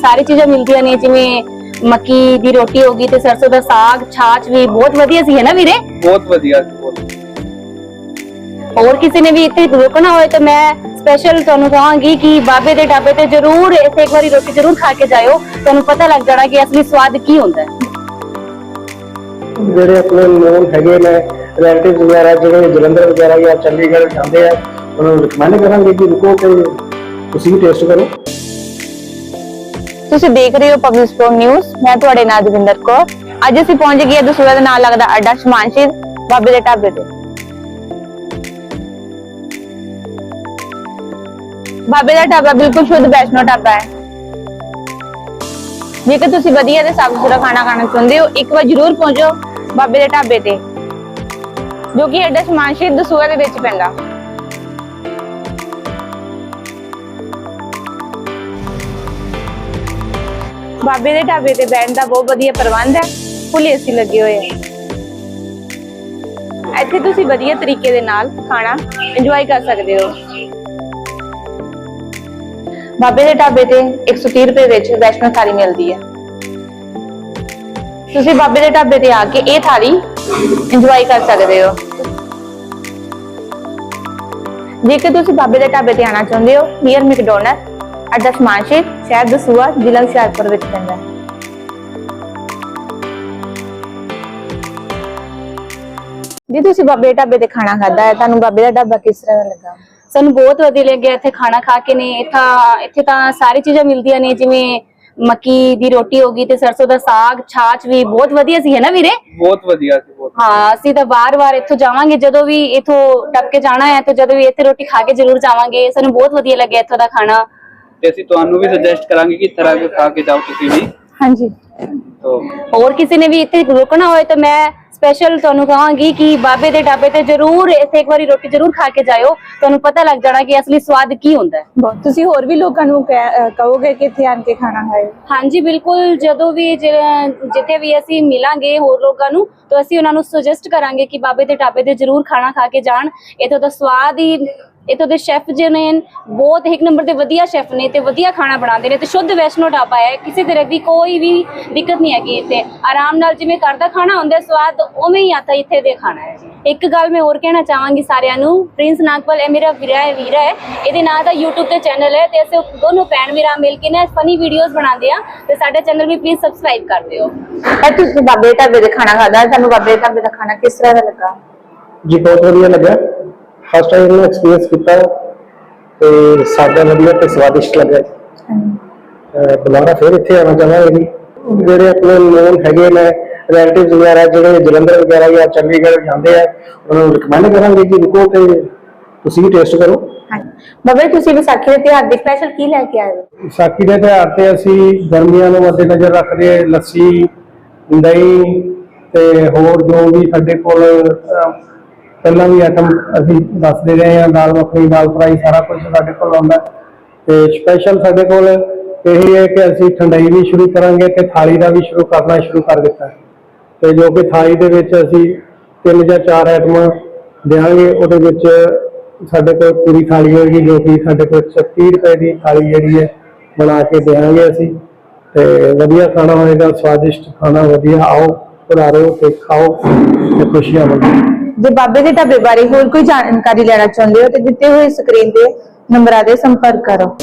ਸਾਰੀ ਚੀਜ਼ਾਂ ਮਿਲਦੀਆਂ ਨੇ ਜਿਵੇਂ ਮੱਕੀ ਦੀ ਰੋਟੀ ਹੋਗੀ ਤੇ ਸਰਸੋਂ ਦਾ ਸਾਗ ਛਾਛ ਵੀ ਬਹੁਤ ਵਧੀਆ ਸੀ ਹੈ ਨਾ ਵੀਰੇ ਬਹੁਤ ਵਧੀਆ ਜੀ, ਬਹੁਤ ਹੋਰ ਕਿਸੇ ਨੇ ਵੀ ਇੱਥੇ ਰੁਕਣਾ ਹੋਏ ਤਾਂ ਮੈਂ ਸਪੈਸ਼ਲ ਤੁਹਾਨੂੰ ਕਹਾਂਗੀ ਕਿ ਬਾਬੇ ਦੇ ਢਾਬੇ ਤੇ ਜ਼ਰੂਰ ਇੱਥੇ ਇੱਕ ਵਾਰੀ ਰੋਟੀ ਜ਼ਰੂਰ ਖਾ ਕੇ ਜਾਇਓ ਤੁਹਾਨੂੰ ਪਤਾ ਲੱਗ ਜਾਣਾ ਕਿ ਅਸਲੀ ਸਵਾਦ ਕੀ ਹੁੰਦਾ ਹੈ ਜਿਹੜੇ ਆਪਣੇ ਨੋਨ ਹੈਗੇ ਨੇ ਰਿਲੇਟਿਵਸ ਵਗੈਰਾ ਜਿਹੜੇ ਜਲੰਧਰ ਵਗੈਰਾ ਜਾਂ ਚੰਡੀਗੜ੍ਹ ਜਾਂਦੇ ਆ ਉਹਨਾਂ ਨੂੰ ਰਿਕਮੈਂਡ ਕਰਾਂਗੇ ਕਿ ਰੁਕੋ ਤੇ ਤੁਸੀਂ ਵੀ ਟੇਸਟ ਕਰੋ। ਤੁਸੀਂ ਦੇਖ ਰਹੇ ਹੋ ਪਬਲਿਕ ਸਪੋਰਟ ਨਿਊਜ਼ ਮੈਂ ਤੁਹਾਡੇ ਨਾਲ ਜਗਿੰਦਰ ਕੌਰ। ਅੱਜ ਅਸੀਂ ਪਹੁੰਚ ਗਏ ਹਾਂ ਦੇ ਨਾਲ ਲੱਗਦਾ ਅੱਡਾ ਸ਼ਮਾਨਸ਼ੀਰ ਬਾਬੇ ਦੇ ਢਾਬੇ ਤੇ। ਬਾਬੇ ਦਾ ਢਾਬਾ ਬਿਲਕੁਲ ਸ਼ੁੱਧ ਵੈਸ਼ਨੋ ਢਾਬਾ ਹੈ। ਜੇਕਰ ਤੁਸੀਂ ਵਧੀਆ ਤੇ ਸਾਫ਼ ਸੁਥਰਾ ਖਾਣਾ ਖਾਣਾ ਚਾਹੁੰਦੇ ਹੋ, ਇੱਕ ਵਾਰ ਜ਼ਰੂਰ ਪਹੁੰਚੋ ਬਾਬੇ ਦੇ ਢਾਬੇ ਤੇ, ਜੋ ਕਿ ਅੱਡਾ ਸ਼ਮਾਨਸ਼ੀਰ ਦਸੂਆ ਦੇ ਵਿੱਚ ਪੈਂਦਾ। ਬਾਬੇ ਦੇ ਢਾਬੇ ਤੇ ਬੈਠਣ ਦਾ ਬਹੁਤ ਵਧੀਆ ਪ੍ਰਬੰਧ ਹੈ। ਫੁੱਲ ਏਸੀ ਲੱਗੇ ਹੋਏ ਆ। ਇੱਥੇ ਤੁਸੀਂ ਵਧੀਆ ਤਰੀਕੇ ਦੇ ਨਾਲ ਖਾਣਾ ਇੰਜੋਏ ਕਰ ਸਕਦੇ ਹੋ। ਬਾਬੇ ਦੇ ਢਾਬੇ ਤੇ 130 ਰੁਪਏ ਵਿੱਚ ਵੈਸ਼ਨੋ ਥਾਲੀ ਮਿਲਦੀ ਹੈ ਤੁਸੀਂ ਬਾਬੇ ਦੇ ਢਾਬੇ ਤੇ ਆ ਕੇ ਇਹ ਥਾਲੀ ਇੰਜੋਏ ਕਰ ਸਕਦੇ ਹੋ। ਜੇਕਰ ਤੁਸੀਂ ਬਾਬੇ ਦੇ ਢਾਬੇ ਤੇ ਆਣਾ ਚਾਹੁੰਦੇ ਹੋ ਨੀਅਰ ਮੈਕਡੋਨਲਡ ਅੱਡਾ ਸਮਾਨਸ਼ੀਰ ਸ਼ਹਿਰ ਦਸੂਆ ਜ਼ਿਲ੍ਹਾ ਹੁਸ਼ਿਆਰਪੁਰ ਵਿੱਚ ਪੈਂਦਾ ਹੈ। ਜੀ ਤੁਸੀਂ ਬਾਬੇ ਦੇ ਢਾਬੇ ਤੇ ਖਾਣਾ ਖਾਦਾ ਹੈ ਤੁਹਾਨੂੰ ਬਾਬੇ ਦਾ ਢਾਬਾ ਕਿਸ ਤਰ੍ਹਾਂ ਦਾ ਲੱਗਾ? ਸਾਨੂੰ ਬਹੁਤ ਵਧੀਆ ਲੱਗਿਆ ਇੱਥੇ ਖਾਣਾ ਖਾ ਕੇ ਨੇ। ਇੱਥਾ ਇੱਥੇ ਤਾਂ ਸਾਰੀ ਚੀਜ਼ਾਂ ਮਿਲਦੀਆਂ ਨੇ ਜਿਵੇਂ ਮੱਕੀ ਦੀ ਰੋਟੀ ਹੋਗੀ ਤੇ ਸਰਸੋਂ ਦਾ ਸਾਗ ਛਾਛ ਵੀ ਬਹੁਤ ਵਧੀਆ ਸੀ ਹੈ ਨਾ ਵੀਰੇ? ਬਹੁਤ ਵਧੀਆ ਸੀ ਬਹੁਤ ਹਾਂ ਅਸੀਂ ਤਾਂ ਵਾਰ-ਵਾਰ ਇੱਥੋਂ ਜਾਵਾਂਗੇ ਜਦੋਂ ਵੀ ਇੱਥੋਂ ਟੱਪ ਕੇ ਜਾਣਾ ਹੈ ਤਾਂ ਜਦੋਂ ਵੀ ਇੱਥੇ ਰੋਟੀ ਖਾ ਕੇ ਜ਼ਰੂਰ ਜਾਵਾਂਗੇ। ਸਾਨੂੰ ਬਹੁਤ ਵਧੀਆ ਲੱਗਿਆ ਇੱਥੋਂ ਦਾ ਖਾਣਾ। ਤੇ ਅਸੀਂ ਤੁਹਾਨੂੰ ਵੀ ਸੁਜੈਸਟ ਕਰਾਂਗੇ ਕਿ ਇਸ ਤਰ੍ਹਾਂ ਕੇ ਖਾ ਕੇ ਜਾਓ ਤੁਸੀਂ ਵੀ। ਹਾਂਜੀ। ਤੋ ਹੋਰ ਕਿਸੇ ਨੇ ਵੀ ਇੱਥੇ ਰੁਕਣਾ ਹੋਏ ਤਾਂ ਮੈਂ ਸਪੈਸ਼ਲ ਤੁਹਾਨੂੰ ਕਹਾਂਗੀ ਕਿ ਬਾਬੇ ਦੇ ਢਾਬੇ ਤੇ ਜ਼ਰੂਰ ਇੱਥੇ ਇੱਕ ਵਾਰੀ ਰੋਟੀ ਜ਼ਰੂਰ ਖਾ ਕੇ ਜਾਇਓ। ਤੁਹਾਨੂੰ ਪਤਾ ਲੱਗ ਜਾਣਾ ਕਿ ਅਸਲੀ ਸਵਾਦ ਕੀ ਹੁੰਦਾ ਹੈ। ਬਹੁਤ। ਤੁਸੀਂ ਹੋਰ ਵੀ ਲੋਕਾਂ ਨੂੰ ਕਹਿ- ਅਹ ਕਹੋਗੇ ਕਿ ਇੱਥੇ ਆਣ ਕੇ ਖਾਣਾ ਖਾਓ ਹਾਂਜੀ ਬਿਲਕੁਲ। ਜਦੋਂ ਵੀ ਜ- ਜਿੱਥੇ ਵੀ ਅਸੀਂ ਮਿਲਾਂਗੇ ਹੋਰ ਲੋਕਾਂ ਨੂੰ ਤਾਂ ਅਸੀਂ ਉਹਨਾਂ ਨੂੰ ਸੁਜੈਸਟ ਕਰਾਂਗੇ ਕਿ ਬਾਬੇ ਦੇ ਢਾਬੇ ਤੇ ਜ਼ਰੂਰ ਖਾਣਾ ਖਾ ਕੇ ਜਾਣ। ਇੱਥੋਂ ਦਾ ਸਵਾਦ ਹੀ ਇੱਥੋਂ ਦੇ ਸ਼ੈਫ ਜਿਹੇ ਨੇ ਬਹੁਤ ਇੱਕ ਨੰਬਰ ਦੇ ਵਧੀਆ ਸ਼ੈਫ ਨੇ ਤੇ ਵਧੀਆ ਖਾਣਾ ਬਣਾਉਂਦੇ ਨੇ ਤੇ ਸ਼ੁੱਧ ਵੈਸ਼ਨੋ ਢਾਬਾ ਹੈ ਕਿਸੇ ਤਰ੍ਹਾਂ ਦੀ ਕੋਈ ਵੀ ਦਿੱਕਤ ਨਹੀਂ ਹੈਗੀ ਇੱਥੇ। ਆਰਾਮ ਨਾਲ ਜਿਵੇਂ ਘਰ ਦਾ ਖਾਣਾ ਹੁੰਦਾ ਸਵਾਦ ਉਵੇਂ ਹੀ ਆਤਾ ਇੱਥੇ ਦੇ ਖਾਣਾ ਹੈ। ਇੱਕ ਗੱਲ ਮੈਂ ਹੋਰ ਕਹਿਣਾ ਚਾਹਾਂਗੀ ਸਾਰਿਆਂ ਨੂੰ ਪ੍ਰਿੰਸ ਨਾਗਪਾਲ ਇਹ ਮੇਰਾ ਵੀਰਾ ਹੈ ਵੀਰਾ ਹੈ ਇਹਦੇ ਨਾਂ ਦਾ YouTube ਤੇ ਚੈਨਲ ਹੈ ਤੇ ਅਸੀਂ ਦੋਨੋਂ ਭੈਣ ਵੀਰਾ ਮਿਲ ਕੇ ਨਾ ਫਨੀ ਵੀਡੀਓਜ਼ ਬਣਾਉਂਦੇ ਆ ਤੇ ਸਾਡਾ ਚੈਨਲ ਵੀ ਪਲੀਜ਼ ਸਬਸਕ੍ਰਾਈਬ ਕਰ ਦਿਓ। ਇਹ ਤੁਸੀਂ ਬਾਬੇ ਦੇ ਢਾਬੇ ਤੇ ਖਾਣਾ ਖਾਦਾ ਤੁਹਾਨੂੰ ਬਾਬੇ ਦੇ ਢਾਬੇ ਦਾ ਖਾਣਾ ਕਿਸ ਤਰ੍ਹਾਂ ਦਾ ਲੱਗਾ? ਜੀ ਬਹੁਤ ਵਧੀਆ ਲੱਗਾ ਫਸਟ ਟਾਈਮ ਮੈਂ ਐਕਸਪੀਰੀਅੰਸ ਕੀਤਾ ਤੇ ਸਾਦਾ ਵਧੀਆ ਤੇ ਸਵਾਦਿਸ਼ਟ ਲੱਗਾ ਦੁਬਾਰਾ ਫਿਰ ਇੱਥੇ ਆਉਣਾ ਚਾਹਾਂਗੇ ਜੀ। ਜਿਹੜੇ ਆਪਣੇ ਨੋਨ ਹੈਗੇ ਨੇ ਰਿਲੇਟਿਵਸ ਵਗੈਰਾ ਜਿਹੜੇ ਜਲੰਧਰ ਵਗੈਰਾ ਜਾਂ ਚੰਡੀਗੜ੍ਹ ਜਾਂਦੇ ਆ ਉਹਨਾਂ ਨੂੰ ਰਿਕਮੈਂਡ ਕਰਾਂਗੇ ਕਿ ਰੁਕੋ ਤੇ ਤੁਸੀਂ ਵੀ ਟੇਸਟ ਕਰੋ। ਬਾਬਾ ਤੁਸੀਂ ਵਿਸਾਖੀ ਦੇ ਤਿਉਹਾਰ ਦੇ ਸਪੈਸ਼ਲ ਕੀ ਲੈ ਕੇ ਆਏ ਹੋ? ਵਿਸਾਖੀ ਦੇ ਤਿਉਹਾਰ ਤੇ ਅਸੀਂ ਗਰਮੀਆਂ ਨੂੰ ਮੱਦੇਨਜ਼ਰ ਰੱਖਦੇ ਲੱਸੀ ਦਹੀਂ ਤੇ ਹੋਰ ਜੋ ਵੀ ਸਾਡੇ ਕੋਲ ਪਹਿਲਾਂ ਵੀ ਆਈਟਮ ਅਸੀਂ ਦੱਸਦੇ ਰਹੇ ਹਾਂ, ਦਾਲ ਮੱਖਣੀ, ਦਾਲ ਫਰਾਈ, ਸਾਰਾ ਕੁਝ ਸਾਡੇ ਕੋਲ ਆਉਂਦਾ। ਤੇ ਸਪੈਸ਼ਲ ਸਾਡੇ ਕੋਲ ਇਹੀ ਹੈ ਕਿ ਅਸੀਂ ਠੰਡਾਈ ਵੀ ਸ਼ੁਰੂ ਕਰਾਂਗੇ ਤੇ ਥਾਲੀ ਦਾ ਵੀ ਸ਼ੁਰੂ ਕਰਨਾ ਸ਼ੁਰੂ ਕਰ ਦਿੱਤਾ। ਹੈ। ਤੇ ਜੋ ਕਿ ਥਾਲੀ ਦੇ ਵਿੱਚ ਅਸੀਂ ਤਿੰਨ ਜਾਂ ਚਾਰ ਆਈਟਮਾਂ ਦੇਵਾਂਗੇ ਉਹਦੇ ਵਿੱਚ ਸਾਡੇ ਕੋਲ ਪੂਰੀ ਥਾਲੀ ਹੋਏਗੀ, ਜੋ ਕਿ ਸਾਡੇ ਕੋਲ 30 ਰੁਪਏ ਦੀ ਥਾਲੀ ਜਿਹੜੀ ਹੈ, ਬਣਾ ਕੇ ਦੇਵਾਂਗੇ ਅਸੀਂ। ਤੇ ਵਧੀਆ ਖਾਣਾ ਹੋਏਗਾ, ਸਵਾਦਿਸ਼ਟ ਖਾਣਾ, ਵਧੀਆ ਆਓ ਪਧਾਰੋ ਤੇ ਖਾਓ ਤੇ ਖੁਸ਼ੀਆਂ ਵੰਡੋ ਜੇ ਬਾਬੇ ਦੇ ਢਾਬੇ ਬਾਰੇ ਹੋਰ ਕੋਈ ਜਾਣਕਾਰੀ ਲੈਣਾ ਚਾਹੁੰਦੇ ਹੋ, ਤੇ ਦਿੱਤੇ ਹੋਏ ਸਕਰੀਨ ਤੇ ਨੰਬਰਾਂ ਤੇ ਸੰਪਰਕ ਕਰੋ।